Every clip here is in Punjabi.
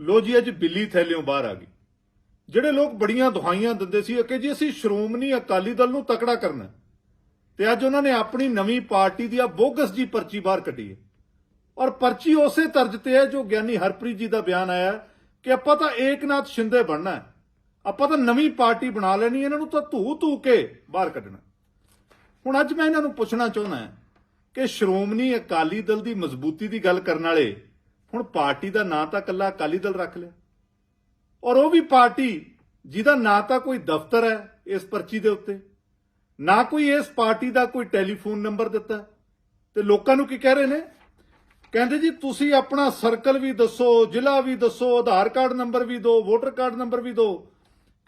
ਲੋ ਜੀ, ਅੱਜ ਬਿੱਲੀ ਥੈਲਿਓਂ ਬਾਹਰ ਆ ਗਈ। ਜਿਹੜੇ ਲੋਕ ਬੜੀਆਂ ਦੁਹਾਈਆਂ ਦਿੰਦੇ ਸੀ ਕਿ ਜੀ, ਅਸੀਂ ਸ਼੍ਰੋਮਣੀ ਅਕਾਲੀ ਦਲ ਨੂੰ ਤਕੜਾ ਕਰਨਾ ਹੈ। ਤੇ ਅੱਜ ਉਹਨਾਂ ਨੇ ਆਪਣੀ ਨਵੀਂ ਪਾਰਟੀ ਦੀ ਆ ਬੋਗਸ ਜੀ ਪਰਚੀ ਬਾਹਰ ਕੱਢੀ ਹੈ। ਔਰ ਪਰਚੀ ਉਸੇ ਤਰਜ ਤੇ ਹੈ ਜੋ ਗਿਆਨੀ ਹਰਪ੍ਰੀਤ ਜੀ ਦਾ ਬਿਆਨ ਆਇਆ ਕਿ ਆਪਾਂ ਤਾਂ ਏਕਨਾਥ ਸ਼ਿੰਦੇ ਬਣਨਾ ਹੈ। ਆਪਾਂ ਤਾਂ ਨਵੀਂ ਪਾਰਟੀ ਬਣਾ ਲੈਣੀ ਇਹਨਾਂ ਨੂੰ ਤਾਂ ਧੂ ਧੂ ਕੇ ਬਾਹਰ ਕੱਢਣਾ ਹੁਣ ਅੱਜ ਮੈਂ ਇਹਨਾਂ ਨੂੰ ਪੁੱਛਣਾ ਚਾਹੁੰਦਾ ਕਿ ਸ਼੍ਰੋਮਣੀ ਅਕਾਲੀ ਦਲ ਦੀ ਮਜ਼ਬੂਤੀ ਦੀ ਗੱਲ ਕਰਨ ਵਾਲੇ ਹੁਣ ਪਾਰਟੀ ਦਾ ਨਾਂ ਤਾਂ ਕੱਲਾ ਅਕਾਲੀ ਦਲ ਰੱਖ ਲਿਆ ਔਰ ਉਹ ਵੀ ਪਾਰਟੀ ਜਿਹਦਾ ਨਾ ਤਾਂ ਕੋਈ ਦਫ਼ਤਰ ਹੈ ਇਸ ਪਰਚੀ ਦੇ ਉੱਤੇ, ਨਾ ਕੋਈ ਇਸ ਪਾਰਟੀ ਦਾ ਕੋਈ ਟੈਲੀਫੋਨ ਨੰਬਰ ਦਿੱਤਾ ਹੈ। ਤੇ ਲੋਕਾਂ ਨੂੰ ਕੀ ਕਹਿ ਰਹੇ ਨੇ ਕਹਿੰਦੇ ਜੀ, ਤੁਸੀਂ ਆਪਣਾ ਸਰਕਲ ਵੀ ਦੱਸੋ, ਜ਼ਿਲ੍ਹਾ ਵੀ ਦੱਸੋ, ਆਧਾਰ ਕਾਰਡ ਨੰਬਰ ਵੀ ਦਿਓ, ਵੋਟਰ ਕਾਰਡ ਨੰਬਰ ਵੀ ਦਿਓ,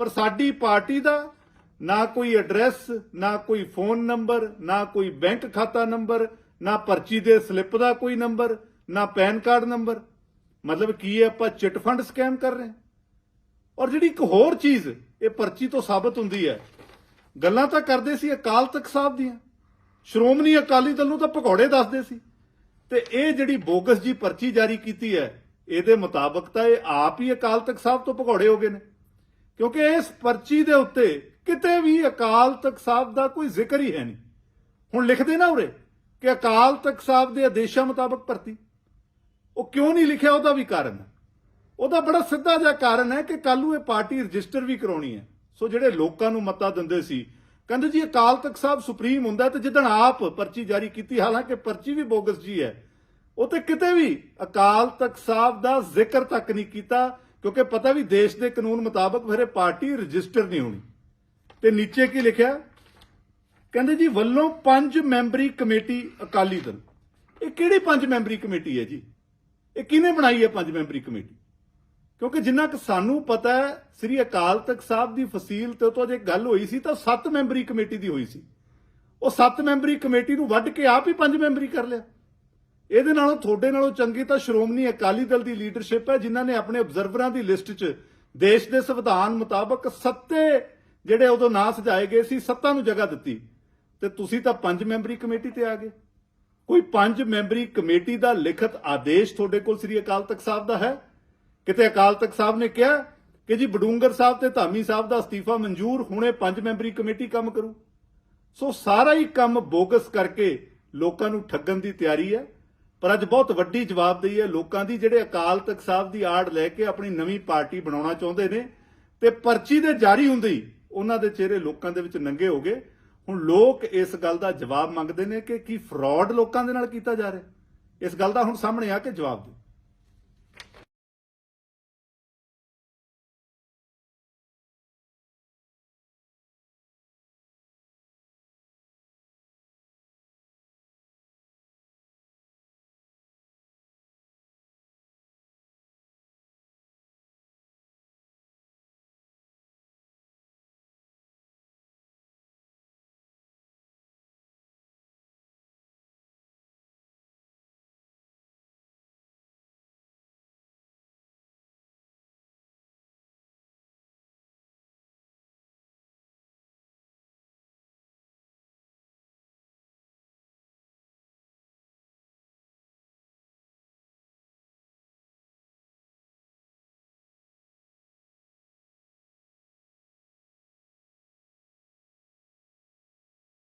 ਪਰ ਸਾਡੀ ਪਾਰਟੀ ਦਾ ਨਾ ਕੋਈ ਐਡਰੈਸ, ਨਾ ਕੋਈ ਫੋਨ ਨੰਬਰ, ਨਾ ਕੋਈ ਬੈਂਕ ਖਾਤਾ ਨੰਬਰ, ਨਾ ਪਰਚੀ ਦੇ ਸਲਿੱਪ ਦਾ ਕੋਈ ਨੰਬਰ ਨਾ ਪੈਨ ਕਾਰਡ ਨੰਬਰ। ਮਤਲਬ ਕੀ ਹੈ ਆਪਾਂ ਚਿਟ ਫੰਡ ਸਕੈਮ ਕਰ ਰਹੇ ਹਾਂ? ਔਰ ਜਿਹੜੀ ਇੱਕ ਹੋਰ ਚੀਜ਼, ਇਹ ਪਰਚੀ ਤੋਂ ਸਾਬਤ ਹੁੰਦੀ ਹੈ। ਗੱਲਾਂ ਤਾਂ ਕਰਦੇ ਸੀ ਅਕਾਲ ਤਖਤ ਸਾਹਿਬ ਦੀਆਂ। ਸ਼੍ਰੋਮਣੀ ਅਕਾਲੀ ਦਲ ਨੂੰ ਤਾਂ ਭਗੌੜੇ ਦੱਸਦੇ ਸੀ। ਤੇ ਇਹ ਜਿਹੜੀ ਬੋਗਸ ਜੀ ਪਰਚੀ ਜਾਰੀ ਕੀਤੀ ਹੈ, ਇਹਦੇ ਮੁਤਾਬਕ ਤਾਂ ਇਹ ਆਪ ਹੀ ਅਕਾਲ ਤਖਤ ਸਾਹਿਬ ਤੋਂ ਭਗੌੜੇ ਹੋ ਗਏ ਨੇ। ਕਿਉਂਕਿ ਇਸ ਪਰਚੀ ਦੇ ਉੱਤੇ ਕਿਤੇ ਵੀ ਅਕਾਲ ਤਖਤ ਸਾਹਿਬ ਦਾ ਕੋਈ ਜ਼ਿਕਰ ਹੀ ਹੈ ਨਹੀਂ। ਹੁਣ ਲਿਖਦੇ ਨਾ ਉਰੇ ਕਿ ਅਕਾਲ ਤਖਤ ਸਾਹਿਬ ਦੇ ਆਦੇਸ਼ਾਂ ਮੁਤਾਬਕ ਭਰਤੀ। ਉਹ ਕਿਉਂ ਨਹੀਂ ਲਿਖਿਆ ਉਹਦਾ ਵੀ ਕਾਰਨ? ਹੈ ਉਹਦਾ ਬੜਾ ਸਿੱਧਾ ਜਿਹਾ ਕਾਰਨ ਹੈ ਕਿ ਕੱਲ ਨੂੰ ਇਹ ਪਾਰਟੀ ਰਜਿਸਟਰ ਵੀ ਕਰਾਉਣੀ ਹੈ। ਸੋ ਜਿਹੜੇ ਲੋਕਾਂ ਨੂੰ ਮਤਾ ਦਿੰਦੇ ਸੀ, ਕਹਿੰਦੇ ਜੀ ਅਕਾਲ ਤਖਤ ਸਾਹਿਬ ਸੁਪਰੀਮ ਹੁੰਦਾ ਤੇ ਜਿੱਦਣ ਆਪ ਪਰਚੀ ਜਾਰੀ ਕੀਤੀ, ਹਾਲਾਂਕਿ ਪਰਚੀ ਵੀ ਬੋਗਸ ਜੀ ਹੈ, ਉਹ ਤੇ ਕਿਤੇ ਵੀ ਅਕਾਲ ਤਖਤ ਸਾਹਿਬ ਦਾ ਜ਼ਿਕਰ ਤੱਕ ਨਹੀਂ ਕੀਤਾ, ਕਿਉਂਕਿ ਪਤਾ ਵੀ ਦੇਸ਼ ਦੇ ਕਾਨੂੰਨ ਮੁਤਾਬਕ ਫਿਰ ਇਹ ਪਾਰਟੀ ਰਜਿਸਟਰ ਨਹੀਂ ਹੋਣੀ। ਤੇ ਨੀਚੇ ਕੀ ਲਿਖਿਆ? ਕਹਿੰਦੇ ਜੀ ਵੱਲੋਂ ਪੰਜ ਮੈਂਬਰੀ ਕਮੇਟੀ ਅਕਾਲੀ ਦਲ। ਇਹ ਕਿਹੜੀ ਪੰਜ ਮੈਂਬਰੀ ਕਮੇਟੀ ਹੈ ਜੀ? ਇਹ ਕਿਹਨੇ ਬਣਾਈ ਹੈ ਪੰਜ ਮੈਂਬਰੀ ਕਮੇਟੀ? ਕਿਉਂਕਿ ਜਿੰਨਾ ਕਿ ਸਾਨੂੰ ਪਤਾ ਹੈ, ਸ੍ਰੀ ਅਕਾਲ ਤਖਤ ਸਾਹਿਬ ਦੀ ਫਸੀਲ ਤੇ ਤੋਂ ਜੇ ਗੱਲ ਹੋਈ ਸੀ ਤਾਂ ਸੱਤ ਮੈਂਬਰੀ ਕਮੇਟੀ ਦੀ ਹੋਈ ਸੀ। ਉਹ ਸੱਤ ਮੈਂਬਰੀ ਕਮੇਟੀ ਨੂੰ ਵੱਢ ਕੇ ਆਪ ਹੀ ਪੰਜ ਮੈਂਬਰੀ ਕਰ ਲਿਆ। ਇਹਦੇ ਨਾਲੋਂ ਤੁਹਾਡੇ ਨਾਲੋਂ ਚੰਗੀ ਤਾਂ ਸ਼੍ਰੋਮਣੀ ਅਕਾਲੀ ਦਲ ਦੀ ਲੀਡਰਸ਼ਿਪ ਹੈ, ਜਿਨ੍ਹਾਂ ਨੇ ਆਪਣੇ ਅਬਜ਼ਰਵਰਾਂ ਦੀ ਲਿਸਟ 'ਚ ਦੇਸ਼ ਦੇ ਸੰਵਿਧਾਨ ਮੁਤਾਬਕ ਸੱਤੇ ਜਿਹੜੇ ਉਦੋਂ ਨਾਂ ਸਜਾਏ ਗਏ ਸੀ, ਸੱਤਾਂ ਨੂੰ ਜਗ੍ਹਾ ਦਿੱਤੀ। ਤੇ ਤੁਸੀਂ ਤਾਂ ਪੰਜ ਮੈਂਬਰੀ ਕਮੇਟੀ ਤੇ ਆ ਗਏ। ਕੋਈ ਪੰਜ ਮੈਂਬਰੀ ਕਮੇਟੀ ਦਾ ਲਿਖਤ ਆਦੇਸ਼ ਤੁਹਾਡੇ ਕੋਲ ਸ੍ਰੀ ਅਕਾਲ ਤਖਤ ਸਾਹਿਬ ਦਾ ਹੈ? ਕਿਤੇ ਅਕਾਲ ਤਖਤ ਸਾਹਿਬ ਨੇ ਕਿਹਾ ਕਿ ਜੀ ਬਡੂੰਗਰ ਸਾਹਿਬ ਤੇ ਧਾਮੀ ਸਾਹਿਬ ਦਾ ਅਸਤੀਫਾ ਮਨਜ਼ੂਰ, ਹੁਣੇ ਪੰਜ ਮੈਂਬਰੀ ਕਮੇਟੀ ਕੰਮ ਕਰੂ। ਸੋ ਸਾਰਾ ਹੀ ਕੰਮ ਬੋਗਸ ਕਰਕੇ ਲੋਕਾਂ ਨੂੰ ਠੱਗਣ ਦੀ ਤਿਆਰੀ ਹੈ। ਪਰ ਅੱਜ ਬਹੁਤ ਵੱਡੀ ਜਵਾਬਦੇਹੀ ਹੈ, ਲੋਕਾਂ ਦੀ ਜਿਹੜੇ ਅਕਾਲ ਤਖਤ ਸਾਹਿਬ ਦੀ ਆੜ ਲੈ ਕੇ ਆਪਣੀ ਨਵੀਂ ਪਾਰਟੀ ਬਣਾਉਣਾ ਚਾਹੁੰਦੇ ਨੇ ਤੇ ਪਰਚੀ ਦੇ ਜਾਰੀ ਹੁੰਦੇ ਹੀ ਉਹਨਾਂ ਦੇ ਚਿਹਰੇ ਲੋਕਾਂ ਦੇ ਵਿੱਚ ਨੰਗੇ ਹੋ ਗਏ। ਹੁਣ ਲੋਕ ਇਸ ਗੱਲ ਦਾ ਜਵਾਬ ਮੰਗਦੇ ਨੇ ਕਿ ਕੀ ਫਰਾਡ ਲੋਕਾਂ ਦੇ ਨਾਲ ਕੀਤਾ ਜਾ ਰਿਹਾ? ਇਸ ਗੱਲ ਦਾ ਹੁਣ ਸਾਹਮਣੇ ਆ ਕੇ ਜਵਾਬ ਦਿਓ।